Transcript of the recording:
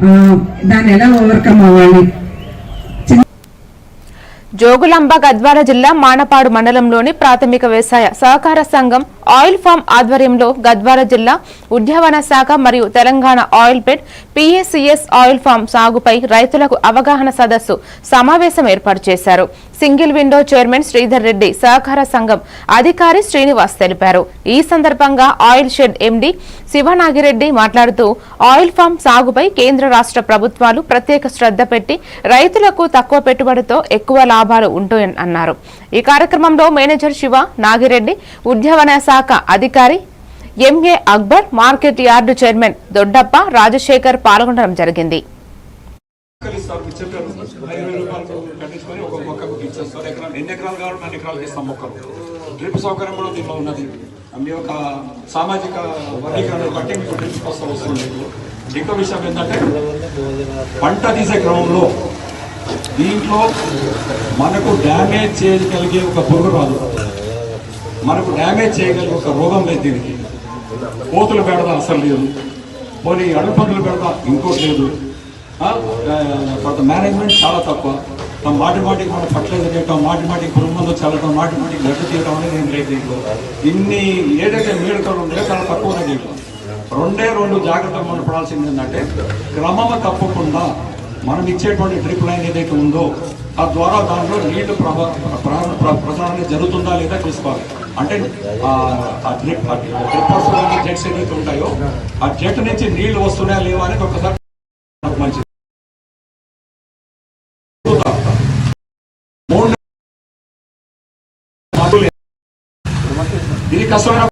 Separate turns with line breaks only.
దాన్ని ఎలా ఓవర్కమ్ అవ్వాలి?
జోగులాంబ గద్వాల జిల్లా మానపాడు మండలంలోని ప్రాథమిక వ్యవసాయ సహకార సంఘం ఆయిల్ ఫామ్ ఆధ్వర్యంలో గద్వాల జిల్లా ఉద్యావన శాఖ మరియు Telangana oil fed PSCS oil palm సాగుపై రైతులకు అవగాహన సదస్సు సమావేశం ఏర్పాటు చేశారు. Single window chairman Sridhar Reddy సహకార సంఘం అధికారి శ్రీనివాస్ తెలిపారు. ఈ సందర్భంగా ఆయిల్ షెడ్ ఎండీ శివనాగిరెడ్డి మాట్లాడుతూ ఆయిల్ ఫామ్ సాగుపై కేంద్ర రాష్ట్ర ప్రభుత్వాలు ప్రత్యేక శ్రద్ధ పెట్టి రైతులకు తక్కువ పెట్టుబడితో ఎక్కువ లాభాలు ఉంటాయని అన్నారు. ఈ కార్యక్రమంలో మేనేజర్ శివ నాగిరెడ్డి ఉద్యావన శాఖ అధికారి MA Akbar market yard chairman Doddappa Rajasekhar పాల్గొనడం జరిగింది.
ఇస్తారు ఐదు వేల రూపాయలు కట్టించుకొని ఒక మొక్కకు ఇచ్చేస్తారు ఎకరాలు ఎన్ని ఎకరాలు కావాలి అన్ని ఎకరాలు ఇస్తాం మొక్కలు డ్రిప్ సౌకర్యం కూడా దీనిలో ఉన్నది. మీ యొక్క సామాజిక వర్గీకరణ బట్టి మీకు డ్రిప్ కోసం వస్తుంది ఇంకో విషయం ఏంటంటే పంట తీసే క్రమంలో దీంట్లో మనకు డ్యామేజ్ చేయగలిగే ఒక పురుగు రాదు. మనకు డ్యామేజ్ చేయగలిగే ఒక రోగం లేదు దీనికి. కోతులు పెడదా అసలు లేదు. పోనీ అడుపందులు పెడదా ఇంకోటి లేదు. తర్వాత మేనేజ్మెంట్ చాలా తక్కువ. ఆ మాటి మాటికి మనం ఫర్టిలైజర్ చేయటం మాటి మాటికి పురుగు చల్లటం మాటి మాటికి గడ్డ తీయటం అనేది ఏం లేదు దీంట్లో. ఇన్ని ఏదైతే మేడుకలు ఉన్నాయో చాలా తక్కువనే దీంట్లో. రెండే రెండు జాగ్రత్తలు మనం పడాల్సింది ఏంటంటే క్రమం తప్పకుండా మనం ఇచ్చేటువంటి డ్రిప్ లైన్ ఏదైతే ఉందో తద్వారా దాంట్లో నీళ్ళు ప్రసారణ జరుగుతుందా లేదా చూసుకోవాలి. అంటే ఆ ఆ డ్రిప్ డ్రిప్పర్స్ జెట్స్ ఏదైతే ఉంటాయో ఆ జెట్ నుంచి నీళ్ళు వస్తున్నాయా లేవా అనేది ఒకసారి Dedicação era